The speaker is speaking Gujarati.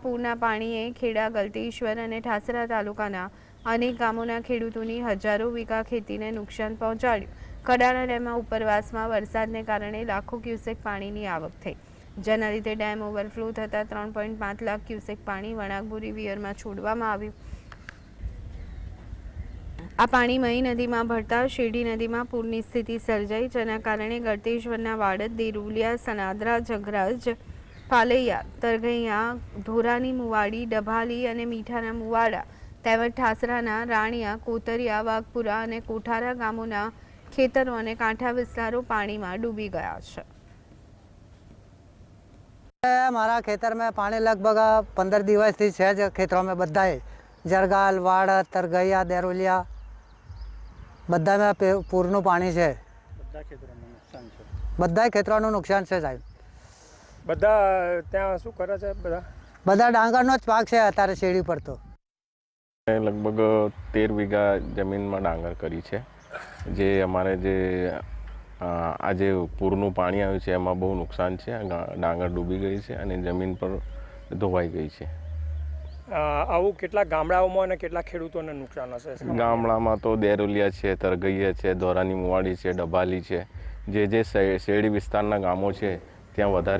પૂરના પાણીએ ખેડા, ગલતેશ્વર અને ઠાસરા તાલુકાના અનેક ગામોના ખેડૂતોની હજારો વીઘા ખેતીને નુકસાન પહોંચાડ્યું. કડાણા ડેમમાં ઉપરવાસમાં વરસાદને કારણે લાખો ક્યુસેક પાણીની આવક થઈ. જેના લીધે ડેમ ઓવરફ્લો થતાં ત્રણ પોઈન્ટ પાંચ લાખ ક્યુસેક પાણી વણાકબુરી વિયરમાં છોડવામાં આવ્યું. આ પાણી મહી નદીમાં ભરતા શેરડી નદીમાં પૂરની સ્થિતિ સર્જાઈ, જેના કારણે ગળતેશ્વરના વાડદ દેરુલિયા, સનાદરા, જગરાજ પાલૈયા તરગૈયા ધોરાની મુવાડી ડભાલી અને મીઠાના મુવાડા તેમજ ઠાસરાના રાણિયા કોતરિયા વાઘપુરા અને કોઠારા ગામોના ખેતરો અને કાંઠા વિસ્તારો પાણીમાં ડૂબી ગયા છે. મારા ખેતરમાં પાણી લગભગ પંદર દિવસથી છે જ ખેતરોમાં બધાએ જરગાલ વાડ તરગૈયા દેરોલિયા બધામાં પૂરનું પાણી છે. બધા ખેતરોનું નુકસાન છે સાહેબ. બધા ત્યાં શું કરે છે બધા? બધા ડાંગરનો જ પાક છે અત્યારે શેરડી પર તો. લગભગ તેર વીઘા જમીનમાં ડાંગર કરી છે. જે અમારે જે આ જે પૂરનું પાણી આવ્યું છે એમાં બહુ નુકસાન છે. ડાંગર ડૂબી ગઈ છે અને જમીન પર ધોવાઈ ગઈ છે. આવું કેટલા ગામડાઓમાં અને કેટલા ખેડૂતોને નુકસાન હશે? ગામડામાં તો દેરોલિયા છે તરગૈયા છે ધોરાની મુવાડી છે ડબાલી છે. જે જે શે- શેરડી વિસ્તારના ગામો છે ત્યાં વધારે